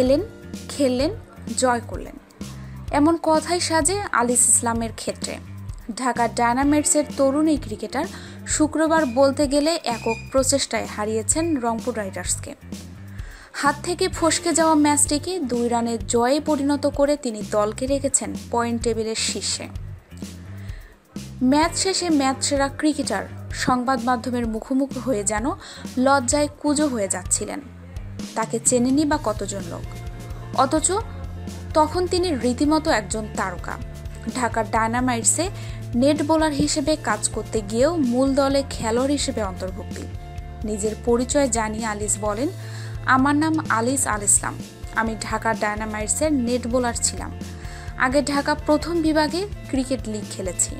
এলেন খেললেন জয় করলেন। এমন কথাই সাজে আলিস ইসলামের ক্ষেত্রে। ঢাকা ডায়নামাইটসের তরুণ এই ক্রিকেটার শুক্রবার বলতে গেলে একক প্রচেষ্টায় হারিয়েছেন রংপুর রাইডার্সকে। হাত থেকে ফসকে যাওয়া ম্যাচটিকে দুই রানের জয়ে পরিণত করে তিনি দলকে রেখেছেন পয়েন্ট টেবিলের শীর্ষে। ম্যাচ শেষে ম্যাচ সেরা ক্রিকেটার সংবাদ মাধ্যমের মুখোমুখি হয়ে যেন লজ্জায় কুজো হয়ে যাচ্ছিলেন। তাকে চেনেনি বা কতজন লোক। অথচ তখন তিনি রীতিমতো একজন তারকা। ঢাকার ডায়নামাইটসে নেট বোলার হিসেবে কাজ করতে গিয়েও মূল দলে খেলোয়াড় হিসেবে অন্তর্ভুক্তি। নিজের পরিচয় জানিয়ে আলিস বলেন, আমার নাম আলিস আল ইসলাম। আমি ঢাকা ডায়নামাইটসের নেট বোলার ছিলাম। আগে ঢাকা প্রথম বিভাগে ক্রিকেট লিগ খেলেছি।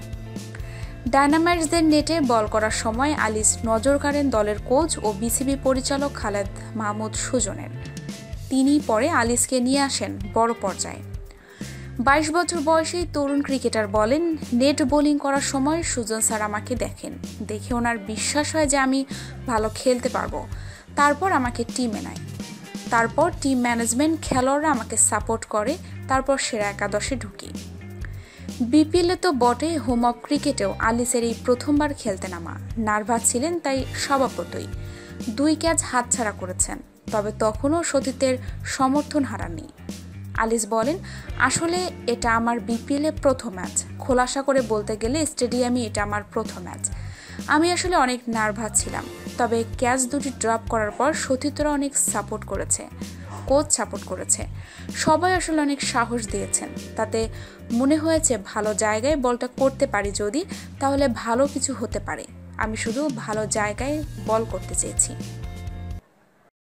ডায়নামাইটসদের নেটে বল করার সময় আলিস নজর কাড়েন দলের কোচ ও বিসিবি পরিচালক খালেদ মাহমুদ সুজনের। তিনি পরে আলিসকে নিয়ে আসেন বড় পর্যায়ে। বাইশ বছর বয়সী তরুণ ক্রিকেটার বলেন, নেট বোলিং করার সময় সুজন স্যার আমাকে দেখেন। দেখে ওনার বিশ্বাস হয় যে আমি ভালো খেলতে পারব। তারপর আমাকে টিমে নেয় তারপর টিম ম্যানেজমেন্ট খেলোয়াড়রা আমাকে সাপোর্ট করে। তারপর সেরা একাদশে ঢুকি। বিপিএলে তো বটে হোম অফ ক্রিকেটেও আলিসের এই প্রথমবার খেলতে নামা। নার্ভাস ছিলেন তাই স্বভাবতই। দুই ক্যাচ হাতছাড়া করেছেন, তবে তখনও সতীতের সমর্থন হারাননি। আলিস বলেন, আসলে এটা আমার বিপিএলে প্রথম ম্যাচ। খোলাসা করে বলতে গেলে স্টেডিয়ামে এটা আমার প্রথম ম্যাচ। আমি আসলে অনেক নার্ভাস ছিলাম, তবে ক্যাচ দুটি ড্রপ করার পর সতীতরা অনেক সাপোর্ট করেছে। কোচ সাপোর্ট করেছে। সবাই আসলে অনেক সাহস দিয়েছেন। তাতে মনে হয়েছে ভালো জায়গায় বলটা করতে পারি যদি, তাহলে ভালো কিছু হতে পারে। আমি শুধু ভালো জায়গায় বল করতে চেয়েছি।